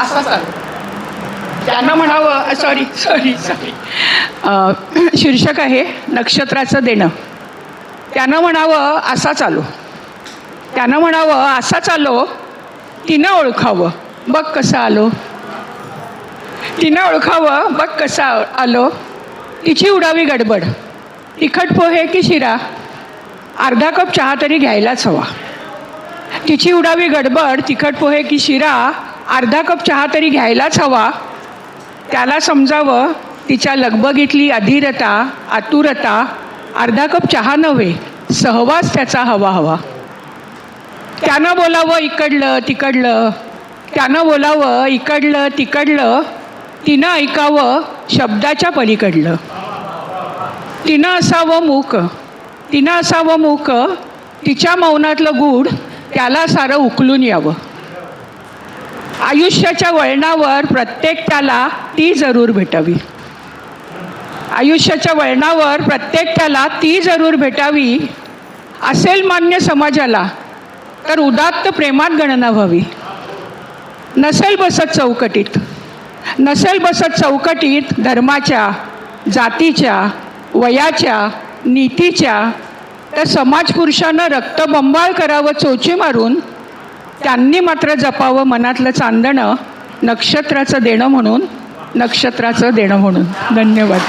असं चालू त्यांना म्हणावं सॉरी सॉरी सॉरी शीर्षक आहे नक्षत्राचं देणं. त्यानं म्हणावं असा चालू. त्यानं म्हणावं असा चालो तिनं ओळखावं. बघ कसं आलो. तिनं ओळखावं बघ कसं आलो. तिची उडावी गडबड. तिखट पोहे की शिरा? अर्धा कप चहा तरी घ्यायलाच हवा. तिची उडावी गडबड तिखट पोहे की शिरा? अर्धा कप चहा तरी घ्यायलाच हवा. त्याला समजावं तिच्या लगबगीतली अधीरता आतुरता अर्धा कप चहा नव्हे सहवास त्याचा हवा हवा. त्यानं बोलावं इकडलं तिकडलं. त्यानं बोलावं इकडलं तिकडलं. तिनं ऐकावं शब्दाच्या पलीकडलं. तिनं असावं मूक. तिनं असावं मूक. तिच्या मौनातलं गूढ त्याला सारं उकलून यावं. आयुष्याच्या वळणावर प्रत्येकाला ती जरूर भेटावी. आयुष्याच्या वळणावर प्रत्येकाला ती जरूर भेटावी असेल मान्य समाजाला तर उदात्त प्रेमात गणना व्हावी. नसेल बसत चौकटीत नसेल बसत चौकटीत धर्माच्या जातीच्या वयाच्या नीतीच्या तर समाजपुरुषानं रक्तबंबाळ करावं चोची मारून त्यांनी मात्र जपावं मनातलं चांदणं नक्षत्राचं देणं म्हणून नक्षत्राचं देणं म्हणून. धन्यवाद.